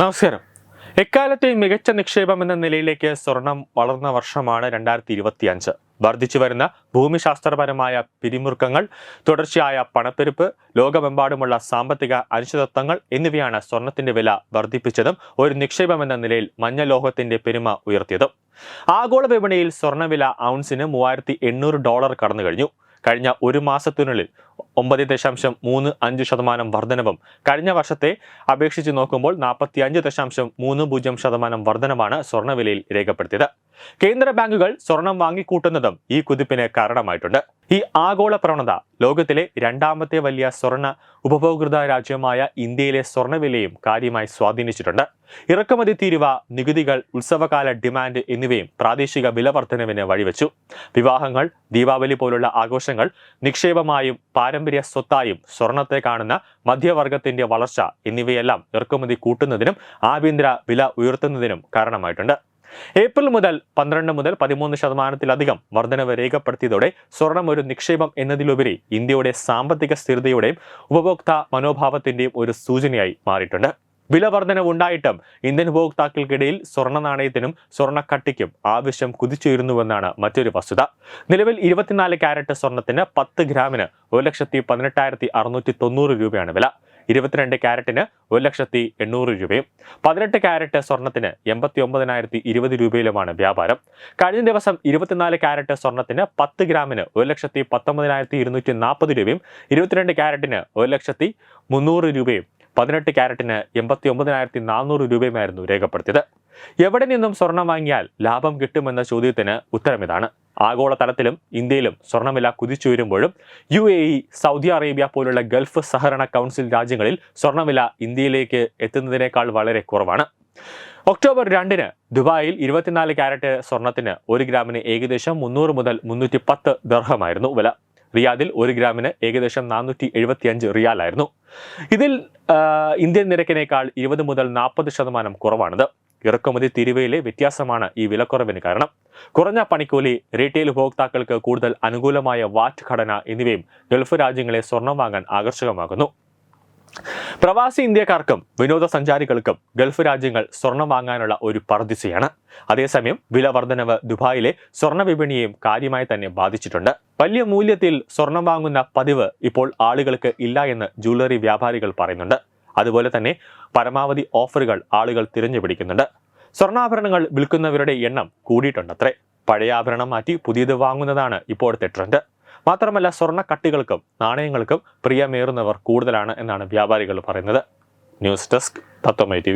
നമസ്കാരം. എക്കാലത്തെയും മികച്ച നിക്ഷേപം എന്ന നിലയിലേക്ക് സ്വർണം വളർന്ന വർഷമാണ് രണ്ടായിരത്തി ഇരുപത്തി അഞ്ച് വർദ്ധിച്ചു വരുന്ന ഭൂമിശാസ്ത്രപരമായ പിരിമുറുക്കങ്ങൾ തുടർച്ചയായ പണപ്പെരുപ്പ് ലോകമെമ്പാടുമുള്ള സാമ്പത്തിക അനിശ്ചിതത്വങ്ങൾ എന്നിവയാണ് സ്വർണത്തിന്റെ വില വർദ്ധിപ്പിച്ചതും ഒരു നിക്ഷേപം എന്ന നിലയിൽ മഞ്ഞ ലോഹത്തിന്റെ പെരുമ ഉയർത്തിയതും. ആഗോള വിപണിയിൽ സ്വർണവില ഔൺസിന് മൂവായിരത്തി ഡോളർ കടന്നു കഴിഞ്ഞു കഴിഞ്ഞ ഒരു മാസത്തിനുള്ളിൽ ഒമ്പത് ദശാംശം മൂന്ന് അഞ്ച് ശതമാനം വർധനവും കഴിഞ്ഞ വർഷത്തെ അപേക്ഷിച്ച് നോക്കുമ്പോൾ നാൽപ്പത്തി അഞ്ച് ദശാംശം മൂന്ന് പൂജ്യം ശതമാനം വർധനമാണ് സ്വർണവിലയിൽ രേഖപ്പെടുത്തിയത്. കേന്ദ്ര ബാങ്കുകൾ സ്വർണം വാങ്ങിക്കൂട്ടുന്നതും ഈ കുതിപ്പിന് കാരണമായിട്ടുണ്ട്. ഈ ആഗോള പ്രവണത ലോകത്തിലെ രണ്ടാമത്തെ വലിയ സ്വർണ ഉപഭോക്തൃ രാജ്യമായ ഇന്ത്യയിലെ സ്വർണവിലയും കാര്യമായി സ്വാധീനിച്ചിട്ടുണ്ട്. ഇറക്കുമതി തീരുവ നികുതികൾ ഉത്സവകാല ഡിമാൻഡ് എന്നിവയും പ്രാദേശിക വില വർധനവിന് വഴിവെച്ചു. വിവാഹങ്ങൾ ദീപാവലി പോലുള്ള ആഘോഷങ്ങൾ നിക്ഷേപമായും പാരമ്പര്യ സ്വത്തായും സ്വർണത്തെ കാണുന്ന മധ്യവർഗത്തിന്റെ വളർച്ച എന്നിവയെല്ലാം ഇറക്കുമതി കൂട്ടുന്നതിനും ആഭ്യന്തര വില ഉയർത്തുന്നതിനും കാരണമായിട്ടുണ്ട്. ഏപ്രിൽ മുതൽ പന്ത്രണ്ട് മുതൽ പതിമൂന്ന് ശതമാനത്തിലധികം വർധനവ് രേഖപ്പെടുത്തിയതോടെ സ്വർണം ഒരു നിക്ഷേപം എന്നതിലുപരി ഇന്ത്യയുടെ സാമ്പത്തിക സ്ഥിരതയുടെയും ഉപഭോക്ത മനോഭാവത്തിന്റെയും ഒരു സൂചനയായി മാറിയിട്ടുണ്ട്. വില വർധനവ് ഉണ്ടായിട്ടും ഇന്ത്യൻ ഉപഭോക്താക്കൾക്കിടയിൽ സ്വർണ നാണയത്തിനും സ്വർണക്കട്ടിക്കും ആവശ്യം കുതിച്ചുയരുന്നുവെന്നാണ് മറ്റൊരു വസ്തുത. നിലവിൽ ഇരുപത്തിനാല് ക്യാരറ്റ് സ്വർണത്തിന് പത്ത് ഗ്രാമിന് ഒരു ലക്ഷത്തി പതിനെട്ടായിരത്തി അറുന്നൂറ്റി തൊണ്ണൂറ് രൂപയാണ് വില. ഇരുപത്തിരണ്ട് ക്യാരറ്റിന് ഒരു ലക്ഷത്തി എണ്ണൂറ് രൂപയും പതിനെട്ട് ക്യാരറ്റ് സ്വർണത്തിന് എൺപത്തി ഒമ്പതിനായിരത്തി ഇരുപത് രൂപയിലുമാണ് വ്യാപാരം. കഴിഞ്ഞ ദിവസം ഇരുപത്തിനാല് ക്യാരറ്റ് സ്വർണത്തിന് പത്ത് ഗ്രാമിന് ഒരു ലക്ഷത്തി പത്തൊമ്പതിനായിരത്തി ഇരുന്നൂറ്റി നാൽപ്പത് രൂപയും ഇരുപത്തിരണ്ട് ക്യാരറ്റിന് ഒരു ലക്ഷത്തി മുന്നൂറ് രൂപയും പതിനെട്ട് ക്യാരറ്റിന് എൺപത്തി ഒമ്പതിനായിരത്തി നാനൂറ് രൂപയുമായിരുന്നു രേഖപ്പെടുത്തിയത്. എവിടെ നിന്നും സ്വർണം വാങ്ങിയാൽ ലാഭം കിട്ടുമെന്ന ചോദ്യത്തിന് ഉത്തരം ഇതാണ് ആഗോളതലത്തിലും ഇന്ത്യയിലും സ്വർണവില കുതിച്ചുയരുമ്പോഴും U A E Saudi Arabia പോലുള്ള ഗൾഫ് സഹകരണ കൗൺസിൽ രാജ്യങ്ങളിൽ സ്വർണവില ഇന്ത്യയിലേക്ക് എത്തുന്നതിനേക്കാൾ വളരെ കുറവാണ്. ഒക്ടോബർ രണ്ടിന് ദുബായിൽ ഇരുപത്തിനാല് ക്യാരറ്റ് സ്വർണത്തിന് ഒരു ഗ്രാമിന് ഏകദേശം മുന്നൂറ് മുതൽ മുന്നൂറ്റി പത്ത് ദർഹമായിരുന്നു വില. റിയാദിൽ ഒരു ഗ്രാമിന് ഏകദേശം നാനൂറ്റി എഴുപത്തിയഞ്ച് റിയാലായിരുന്നു. ഇതിൽ ഇന്ത്യൻ നിരക്കിനേക്കാൾ ഇരുപത് മുതൽ നാൽപ്പത് ശതമാനം കുറവാണിത്. ഇറക്കുമതി തിരുവയിലെ വ്യത്യാസമാണ് ഈ വിലക്കുറവിന് കാരണം. കുറഞ്ഞ പണിക്കൂലി റീറ്റെയിൽ ഉപഭോക്താക്കൾക്ക് കൂടുതൽ അനുകൂലമായ വാറ്റ് ഘടന എന്നിവയും ഗൾഫ് രാജ്യങ്ങളെ സ്വർണം വാങ്ങാൻ ആകർഷകമാകുന്നു പ്രവാസി ഇന്ത്യക്കാർക്കും വിനോദസഞ്ചാരികൾക്കും ഗൾഫ് രാജ്യങ്ങൾ സ്വർണം വാങ്ങാനുള്ള ഒരു പർദിസയാണ്. അതേസമയം വില വർധനവ് ദുബായിലെ സ്വർണ വിപണിയെയും കാര്യമായി തന്നെ ബാധിച്ചിട്ടുണ്ട്. വലിയ മൂല്യത്തിൽ സ്വർണം വാങ്ങുന്ന പതിവ് ഇപ്പോൾ ആളുകൾക്ക് ഇല്ല എന്ന് ജ്വല്ലറി വ്യാപാരികൾ പറയുന്നുണ്ട്. അതുപോലെ തന്നെ പരമാവധി ഓഫറുകൾ ആളുകൾ തിരഞ്ഞുപിടിക്കുന്നുണ്ട് സ്വർണാഭരണങ്ങൾ വിൽക്കുന്നവരുടെ എണ്ണം കൂടിയിട്ടുണ്ടത്രേ. പഴയ ആഭരണം മാറ്റി പുതിയത് വാങ്ങുന്നതാണ് ഇപ്പോഴത്തെ ട്രെൻഡ്. മാത്രമല്ല സ്വർണ കട്ടികൾക്കും നാണയങ്ങൾക്കും പ്രിയമേറുന്നവർ കൂടുതലാണ് എന്നാണ് വ്യാപാരികൾ പറയുന്നത്. ന്യൂസ് ഡെസ്ക് തത്വമൈ ടി